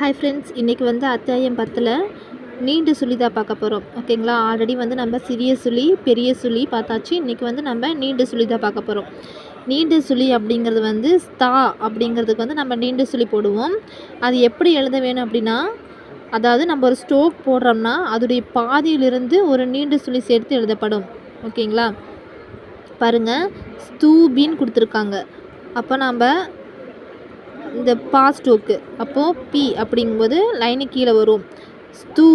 Hi friends இன்றைக்கி வந்து அத்தியாயம் பத்தில் நீண்டு சுழி தான் பார்க்க போகிறோம் ஓகேங்களா ஆல்ரெடி வந்து நம்ம சிறிய சுழி பெரிய சுழி பார்த்தாச்சு. இன்றைக்கி வந்து நம்ம நீண்டு சுழி தான் பார்க்க போகிறோம் நீண்ட சுழி அப்படிங்கிறது வந்து ஸ்தா அப்படிங்கிறதுக்கு வந்து நம்ம நீண்ட சுழி போடுவோம். அது எப்படி எழுத வேணும் அப்படின்னா அதாவது நம்ம ஒரு ஸ்டோக் போடுறோம்னா அதோடைய பாதியிலிருந்து ஒரு நீண்ட சுழி சேர்த்து எழுதப்படும். ஓகேங்களா பாருங்கள் ஸ்தூபின்னு கொடுத்துருக்காங்க. அப்போ நம்ம இந்த பா ஸ்டோக்கு அப்போது பி அப்படிங்கும்போது லைனு கீழே வரும். ஸ்தூ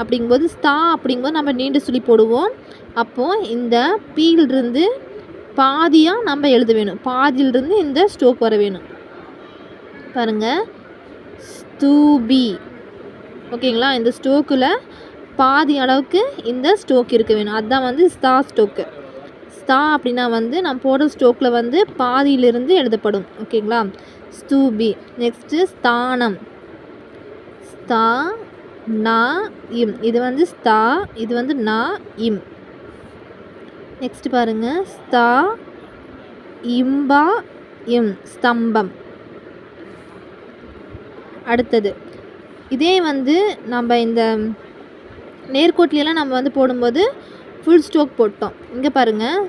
அப்படிங்கும்போது ஸ்தா அப்படிங்கும்போது நம்ம நீண்டு சுழி போடுவோம். அப்போது இந்த பீலிருந்து பாதியாக நம்ம எழுத வேணும். பாதியிலிருந்து இந்த ஸ்டோக் வர வேணும். பாருங்கள் ஸ்தூபி ஓகேங்களா? இந்த ஸ்டோக்கில் பாதி அளவுக்கு இந்த ஸ்டோக் இருக்க வேணும். அதுதான் வந்து ஸ்தா ஸ்டோக்கு ஸ்தா அப்படின்னா வந்து நான் போடுற ஸ்டோக்கில் வந்து பாதியிலிருந்து எழுதப்படும். ஓகேங்களா? ஸ்தூபி. நெக்ஸ்ட்டு ஸ்தானம். ஸ்தா நா இம் இது வந்து ஸ்தா இது வந்து நா இம் நெக்ஸ்ட் பாருங்க. ஸ்தா இம்பா இம் ஸ்தம்பம். அடுத்தது. இதே வந்து நம்ம இந்த நேர்கோட்டிலெலாம் நம்ம வந்து போடும்போது ஃபுல் ஸ்டோக் போட்டோம். இங்கே பாருங்கள்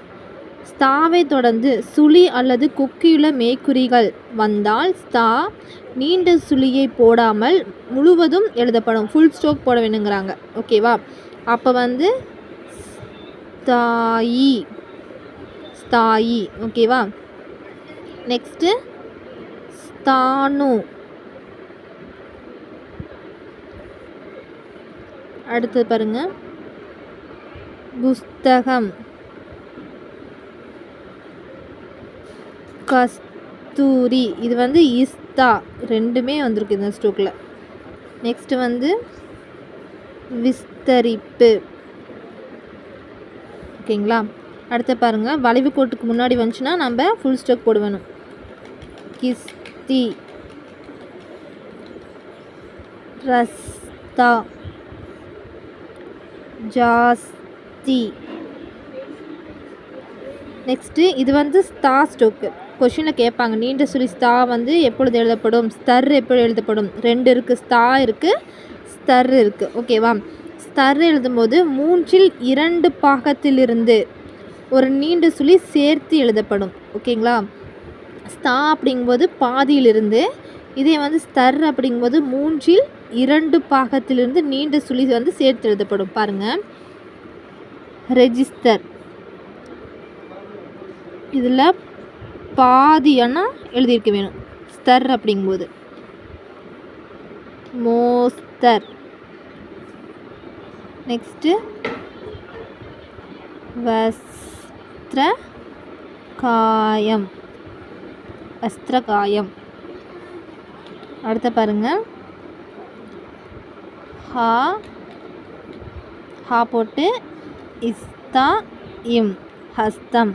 ஸ்தாவை தொடர்ந்து சுழி அல்லது கொக்கியுள்ள மேய்க்குறிகள் வந்தால் ஸ்தா நீண்ட சுழியை போடாமல் முழுவதும் எழுதப்படும். ஃபுல் ஸ்டோக் போட வேணுங்கிறாங்க ஓகேவா அப்போ வந்து ஸ்தாயி. ஸ்தாயி. ஓகேவா நெக்ஸ்ட்டு ஸ்தானு. அடுத்தது பாருங்கள் புஸ்தகம். கஸ்தூரி. இது வந்து இஸ்தா. ரெண்டுமே வந்திருக்கு இந்த ஸ்டோக்கில் நெக்ஸ்ட்டு வந்து விஸ்தரிப்பு. ஓகேங்களா? அடுத்து பாருங்கள் வளைவு கோட்டுக்கு முன்னாடி வந்துச்சுன்னா நம்ம ஃபுல் ஸ்டோக் போடுவணும் கிஸ்தி. ரஸ்தா. ஜாஸ்தி நெக்ஸ்ட்டு இது வந்து ஸ்தா ஸ்டோக்கு கொஷினில் கேட்பாங்க. நீண்ட சுழி ஸ்தா வந்து எப்பொழுது எழுதப்படும்? ஸ்தர் எப்பொழுது எழுதப்படும்? ரெண்டு இருக்குது ஸ்தா இருக்குது ஸ்தர் இருக்குது ஓகேவா ஸ்தர் எழுதும்போது மூன்றில் இரண்டு பாகத்திலிருந்து ஒரு நீண்ட சுழி சேர்த்து எழுதப்படும். ஓகேங்களா ஸ்தா அப்படிங்கும்போது பாதியிலிருந்து இதே வந்து ஸ்தர் அப்படிங்கும்போது மூன்றில் இரண்டு பாகத்திலிருந்து நீண்ட சுழி வந்து சேர்த்து எழுதப்படும். பாருங்கள் ரெஜிஸ்டர். இதில் பாதியானா எழுதியிருக்க வேணும். ஸ்தர் அப்படிங்கும்போது. மோஸ்தர். நெக்ஸ்ட்டு வஸ்திர காயம் வஸ்திர காயம் அடுத்த பாருங்கள் ஹா. ஹா போட்டு இஸ்தா இம் ஹஸ்தம்.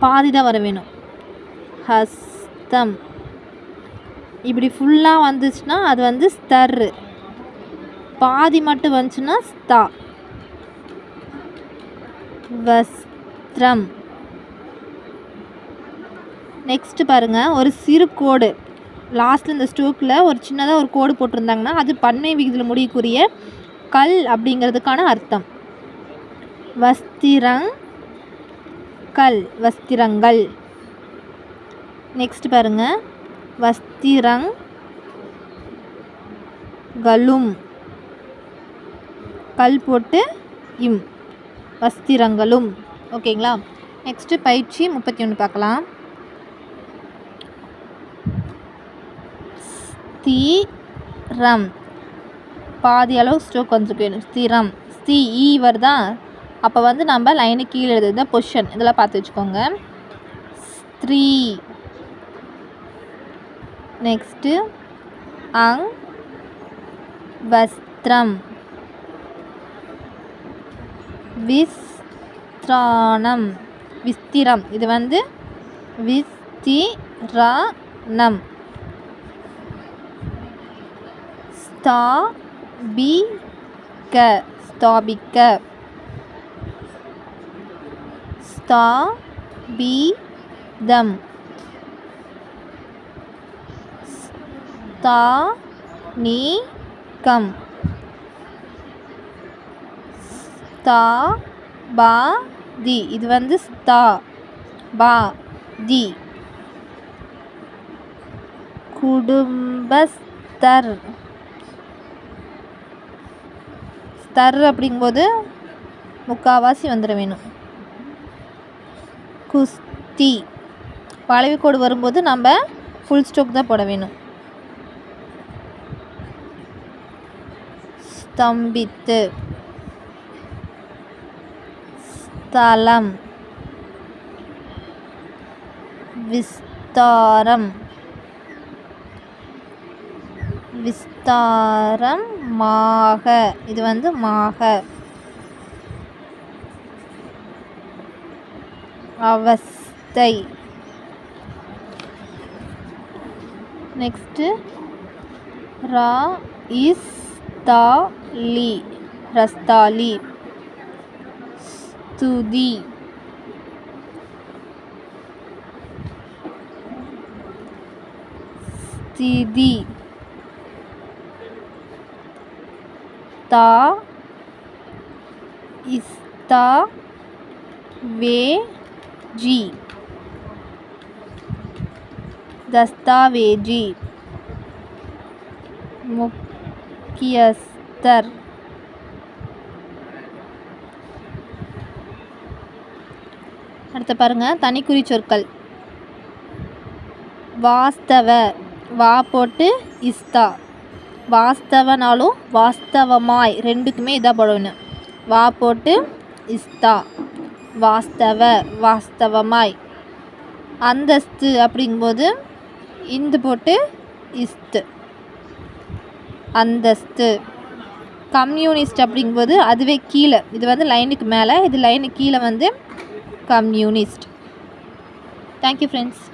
பாதி தான் வர வேணும். ஹஸ்தம். இப்படி ஃபுல்லாக வந்துச்சுன்னா அது வந்து ஸ்தர். பாதி மட்டும் வந்துச்சுன்னா ஸ்தா. வஸ்திரம். நெக்ஸ்ட்டு பாருங்கள் ஒரு சிறு கோடு. லாஸ்ட்டில் இந்த ஸ்டோக்கில் ஒரு சின்னதாக ஒரு கோடு போட்டிருந்தாங்கன்னா அது பண்ணை விகிதத்தில் முடியக்கூடிய கல் அப்படிங்கிறதுக்கான அர்த்தம். வஸ்திரங் கல் வஸ்திரங்கள். நெக்ஸ்ட் பாருங்கள் வஸ்திரங் கலும். கல் போட்டு இம். வஸ்திரங்களும். ஓகேங்களா? நெக்ஸ்ட்டு பயிற்சி முப்பத்தி ஒன்று பார்க்கலாம். ஸ்திரம். பாதி அளவு ஸ்டோக் வந்துருக்கு வேணும் ஸ்திரம். ஸ்தி ஈ தான் அப்போ வந்து நம்ம லைனு கீழே எழுதுறது பொஷன் இதெல்லாம் பார்த்து வச்சுக்கோங்க. ஸ்த்ரீ நெக்ஸ்ட்டு அங். வஸ்திரம். விஸ்திராணம். விஸ்திரம். இது வந்து விஸ்திராணம். ஸ்தாபிக்க ஸ்தாபிக்க தா பி தம். தா நீ கம். தா பா தி. இது வந்து தா பா தி. குடும்பஸ்தர். ஸ்தர் அப்படிங்கும்போது முக்காவாசி வந்துட வேணும். குஸ்தி. வளைவுக்கோடு வரும்போது நம்ம ஃபுல் ஸ்டோக் தான் போட வேணும். ஸ்தம்பித்து. ஸ்தலம். விஸ்தாரம். விஸ்தாரம் மாக. இது வந்து மாக. அவஸ்தை. நெக்ஸ்ட்டு ரா இஸ் தா லி. ரஸ்தாலி. ஸ்துதி. ஸ்திதி. தா இஸ்தா வே ஜி. தஸ்தாவேஜி. முக்கியஸ்தர். அடுத்து பாருங்க தனிக்குறி சொற்கள். வாஸ்தவ வா போட்டு இஸ்தா. வாஸ்தவனாலும் வாஸ்தவமாய் ரெண்டுக்குமே இதாக போடணும். வா போட்டு இஸ்தா. வாஸ்தவ வாஸ்தவமாய். அந்தஸ்து அப்படிங்கும்போது இந்து போட்டு இஸ்து. அந்தஸ்து. கம்யூனிஸ்ட் அப்படிங்கும்போது அதுவே கீழே. இது வந்து லைனுக்கு மேலே. இது லைனுக்கு கீழே வந்து கம்யூனிஸ்ட். Thank you friends